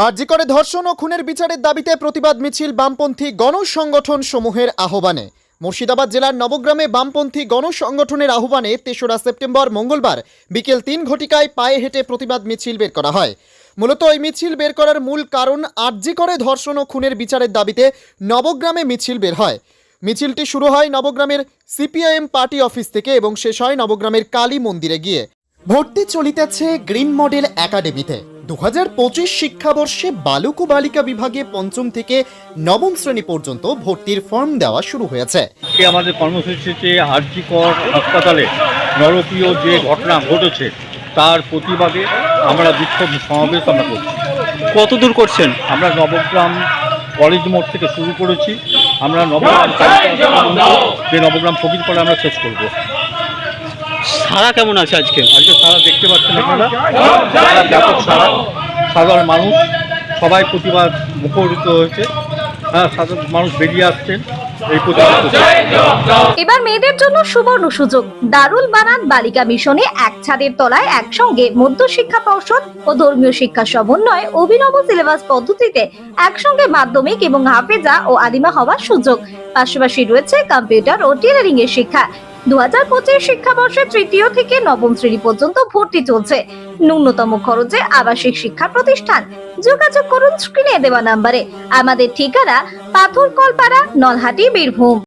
Herzi করে ধর্ষণ ও খুনের বিচারের দাবিতে প্রতিবাদ মিছিল বামপন্থী গণসংগঠন সমূহের আহ্বানে। মুর্শিদাবাদ জেলার নবগ্রামে বামপন্থী গণসংগঠনের আহ্বানে তেসরা সেপ্টেম্বর মঙ্গলবার বিকেল তিন ঘটিকায় পায়ে হেঁটে প্রতিবাদ মিছিল বের করা হয়। মূলত এই মিছিল বের করার মূল কারণ আর্জি করে ধর্ষণ ও খুনের বিচারের দাবিতে নবগ্রামে মিছিল বের হয়। মিছিলটি শুরু হয় নবগ্রামের সিপিআইএম পার্টি অফিস থেকে এবং শেষ হয় নবগ্রামের কালী মন্দিরে গিয়ে। ভর্তি চলিতেছে গ্রিন মডেল একাডেমিতে। দু হাজার পঁচিশ শিক্ষাবর্ষে বালক ও বালিকা বিভাগে পঞ্চম থেকে নবম শ্রেণি পর্যন্ত ভর্তির ফর্ম দেওয়া শুরু হয়েছে। আমাদের কর্মসূচিতে আরজিকর হাসপাতালে নরকীয় যে ঘটনা ঘটেছে তার প্রতিবাদে আমরা বিক্ষোভ সমাবেশ আমরা করছি। কত দূর করছেন? আমরা নবগ্রাম কলেজ মোড় থেকে শুরু করেছি। আমরা নবগ্রাম যে নবগ্রাম ফকির করে আমরা শেষ করব। সারা কেমন আছে আজকে? আজকে সারা দেখতে পাচ্ছেন আপনারা। সারা ব্যাপক সারা। সাধারণ মানুষ। সবাই প্রতিবাদ মুখরিত হয়েছে। হ্যাঁ সাধারণ মানুষ বেরিয়ে আসছেন এই প্রতিবাদ এবার মেয়েদের জন্য সুবর্ণ সুযোগ। দারুল বানান বালিকা মিশনে এক ছাদের তলায় একসঙ্গে মধ্য শিক্ষা পর্ষদ ও ধর্মীয় শিক্ষা সমন্বয়ে অভিনব সিলেবাস পদ্ধতিতে একসঙ্গে মাধ্যমিক এবং হাফেজা ও আদিমা হওয়ার সুযোগ। পাশাপাশি রয়েছে কম্পিউটার ও টেলারিং এর শিক্ষা। দু হাজার পঁচিশ শিক্ষাবর্ষে তৃতীয় থেকে নবম শ্রেণি পর্যন্ত ভর্তি চলছে। ন্যূনতম খরচে আবাসিক শিক্ষা প্রতিষ্ঠান। যোগাযোগ করুন স্ক্রিনে দেওয়া নাম্বারে। আমাদের ঠিকানা পাথরকলপাড়া, নলহাটি, বীরভূম।